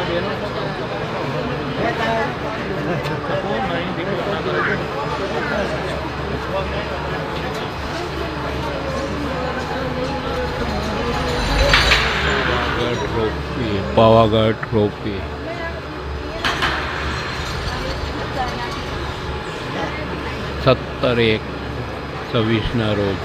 આ બેનો છે કોણ નહીં દીકરો ના કરે પાવાગઢ રોપી પાવાગઢ રોપી સત્તર એક છવ્વીસના રોજ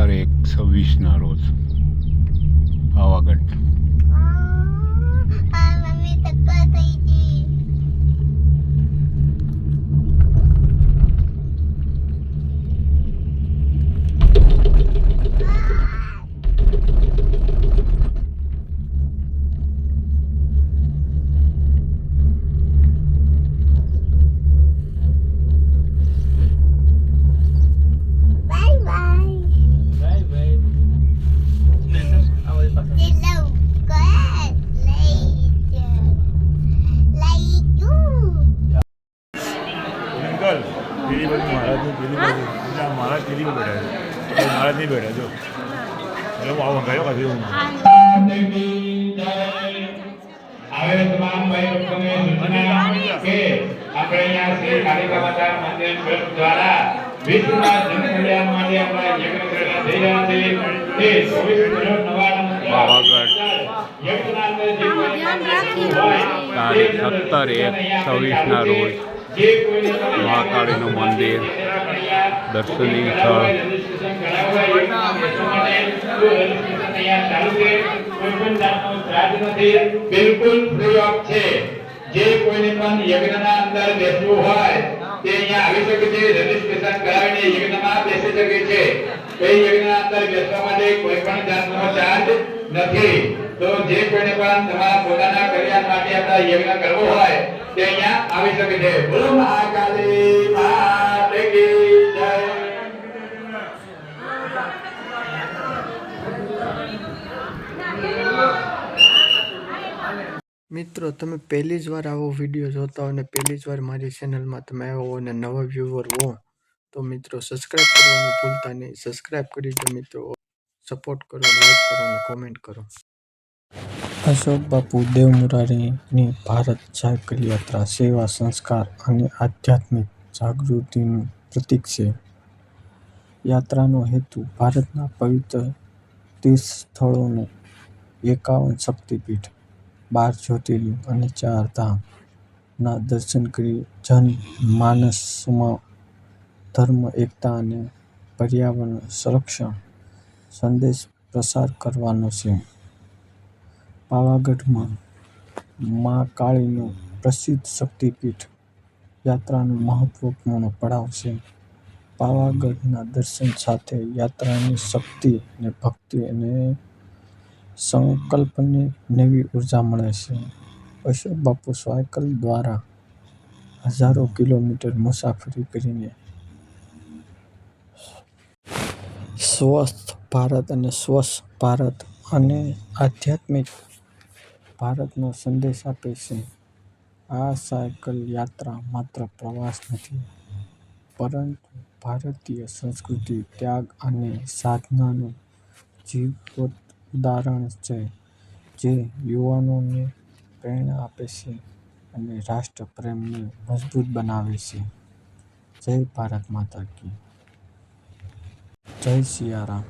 સત્તર એક છવ્વીસના રોજ પાવાગઢ. પેલી બાજુ. એટલે મહારાજ પેલી બેઠા છે. મહારાજ નહીં બેઠા જો. એટલે હું આવું ગયો કાઢી હું હવે તમામ ભાઈ લોકોને સૂચના કે આપણે અહીંયા શ્રી કાલિકા માતા મંદિર ટ્રસ્ટ દ્વારા વિશ્વના જન માટે આપણે યજ્ઞ કરવા જઈ રહ્યા છીએ. તે ચોવીસ કિલો નવા પાવાગઢ. યજ્ઞના અંદર જે કોઈ હોય, તારીખ તે અંદર 17 એક અહીંયા 26 ના રોજ. મહાકાળીનું મંદિર દર્શનીય સ્થળ રજીસ્ટ્રેશન કરાવવું હોય યજ્ઞના માટે તો રજીસ્ટ્રેશન અહીંયા ચાલુ છે કોઈ પણ જાતનો ચાર્જ નથી બિલકુલ ફ્રી ઓફ છે. જે કોઈને પણ યજ્ઞના અંદર બેસવું હોય તે અહીંયા આવી શકે છે. રજીસ્ટ્રેશન કરાવીને યજ્ઞમાં બેસી શકે છે. એ યજ્ઞના અંદર બેસવા માટે કોઈ પણ જાતનો ચાર્જ નથી. તો જે કોઈને પણ તમારા પોતાના કલ્યાણ માટે આપણા યજ્ઞ કરવો હોય તે આવી શકે છે. બોલો, મહાકાલી મિત્રો, તમે પહેલી જ વાર આવો વીડિયો જોતા હો અને પહેલી જ વાર મારી ચેનલમાં તમે આવ્યો હો અને નવા વ્યૂવર હો, તો મિત્રો સબસ્ક્રાઇબ કરવાનું ભૂલતા નહીં. સબસ્ક્રાઇબ કરી દો મિત્રો. સપોર્ટ કરો લાઈક કરો અને કોમેન્ટ કરો. અશોક બાપુ દેવ મુરારીની ભારત સાયકલ યાત્રા, સેવા, સંસ્કાર અને આધ્યાત્મિક જાગૃતિનું પ્રતીક છે. યાત્રાનો હેતુ ભારતના પવિત્ર તીર્થ સ્થળોનું એકાવન શક્તિપીઠ, બાર જ્યોતિર્લિંગ અને ચાર ધામના દર્શન કરી જનમાનસમાં ધર્મ, એકતા અને પર્યાવરણ સંરક્ષણ સંદેશ પ્રસાર કરવાનો છે. પાવાગઢમાં મા કાળીનું પ્રસિદ્ધ શક્તિપીઠ યાત્રાનું મહત્વપૂર્ણ પડાવ છે. પાવાગઢના દર્શન સાથે યાત્રાની શક્તિ અને ભક્તિ અને સંકલ્પની નવી ઊર્જા મળે છે. અશોક બાપુ સાયકલ દ્વારા હજારો કિલોમીટર મુસાફરી કરીને સ્વસ્થ ભારત અને સ્વચ્છ ભારત અને આધ્યાત્મિક ભારતનો સંદેશ આપે છે. આ સાયકલ યાત્રા માત્ર પ્રવાસ નથી, પરંતુ ભારતીય સંસ્કૃતિ, ત્યાગ અને સાધનાનું જીવંત ઉદાહરણ છે, જે યુવાનોને પ્રેરણા આપે છે અને રાષ્ટ્રપ્રેમને મજબૂત બનાવે છે. જય ભારત માતા કી. જય સિયારામ.